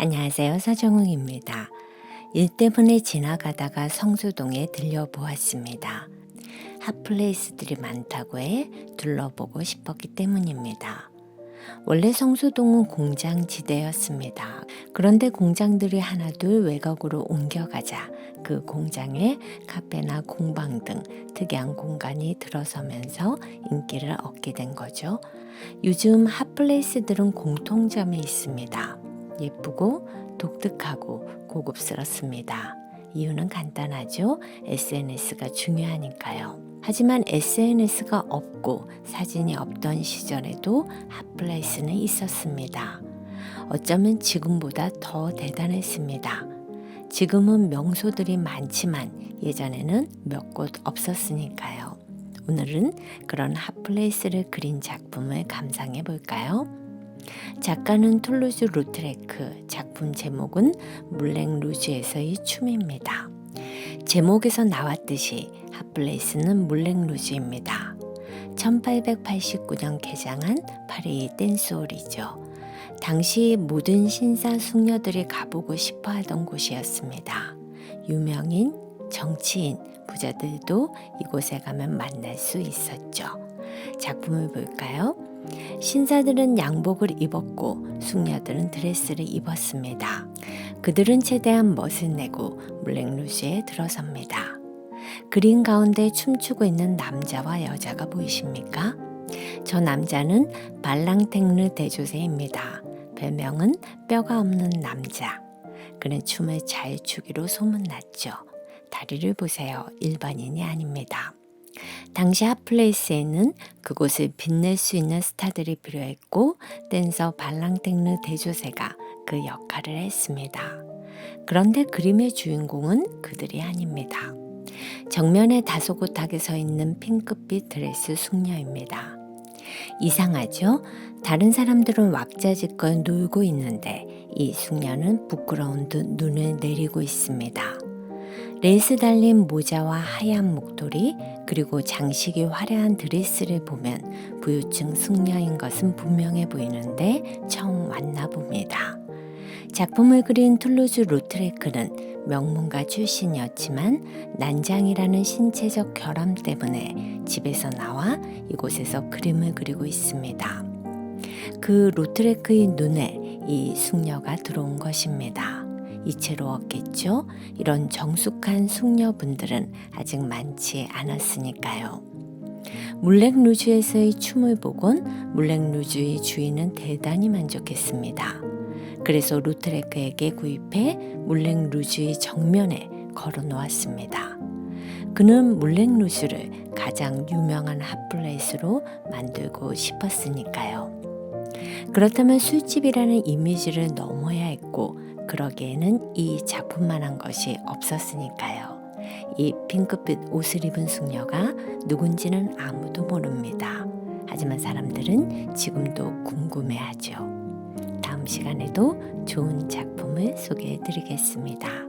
안녕하세요. 서정웅입니다. 일 때문에 지나가다가 성수동에 들려보았습니다. 핫플레이스들이 많다고 해 둘러보고 싶었기 때문입니다. 원래 성수동은 공장 지대였습니다. 그런데 공장들이 하나둘 외곽으로 옮겨가자 그 공장에 카페나 공방 등 특이한 공간이 들어서면서 인기를 얻게 된 거죠. 요즘 핫플레이스들은 공통점이 있습니다. 예쁘고 독특하고 고급스럽습니다. 이유는 간단하죠. SNS가 중요하니까요. 하지만 SNS가 없고 사진이 없던 시절에도 핫플레이스는 있었습니다. 어쩌면 지금보다 더 대단했습니다. 지금은 명소들이 많지만 예전에는 몇 곳 없었으니까요. 오늘은 그런 핫플레이스를 그린 작품을 감상해 볼까요? 작가는 툴루즈 루트레크, 작품 제목은 물랭 루즈에서의 춤입니다. 제목에서 나왔듯이 핫플레이스는 물랭 루즈입니다. 1889년 개장한 파리 댄스홀이죠. 당시 모든 신사 숙녀들이 가보고 싶어 하던 곳이었습니다. 유명인, 정치인, 부자들도 이곳에 가면 만날 수 있었죠. 작품을 볼까요? 신사들은 양복을 입었고 숙녀들은 드레스를 입었습니다. 그들은 최대한 멋을 내고 물랭루즈에 들어섭니다. 그림 가운데 춤추고 있는 남자와 여자가 보이십니까? 저 남자는 발랑탱르 대조세입니다. 별명은 뼈가 없는 남자. 그는 춤을 잘 추기로 소문났죠. 다리를 보세요. 일반인이 아닙니다. 당시 핫플레이스에는 그곳을 빛낼 수 있는 스타들이 필요했고 댄서 발랑탱르 대조세가 그 역할을 했습니다. 그런데 그림의 주인공은 그들이 아닙니다. 정면에 다소곳하게 서 있는 핑크빛 드레스 숙녀입니다. 이상하죠? 다른 사람들은 왁자지껄 놀고 있는데 이 숙녀는 부끄러운 듯 눈을 내리고 있습니다. 레이스 달린 모자와 하얀 목도리 그리고 장식이 화려한 드레스를 보면 부유층 숙녀인 것은 분명해 보이는데 처음 왔나 봅니다. 작품을 그린 툴루즈 루트레크는 명문가 출신이었지만 난장이라는 신체적 결함 때문에 집에서 나와 이곳에서 그림을 그리고 있습니다. 그 루트레크의 눈에 이 숙녀가 들어온 것입니다. 이채로웠겠죠? 이런 정숙한 숙녀분들은 아직 많지 않았으니까요. 물렉 루즈에서의 춤을 보곤 물렉 루즈의 주인은 대단히 만족했습니다. 그래서 루트레크에게 구입해 물렉 루즈의 정면에 걸어 놓았습니다. 그는 물렉 루즈를 가장 유명한 핫플레이스로 만들고 싶었으니까요. 그렇다면 술집이라는 이미지를 넘어야 했고 그러기에는 이 작품만한 것이 없었으니까요. 이 핑크빛 옷을 입은 숙녀가 누군지는 아무도 모릅니다. 하지만 사람들은 지금도 궁금해하죠. 다음 시간에도 좋은 작품을 소개해 드리겠습니다.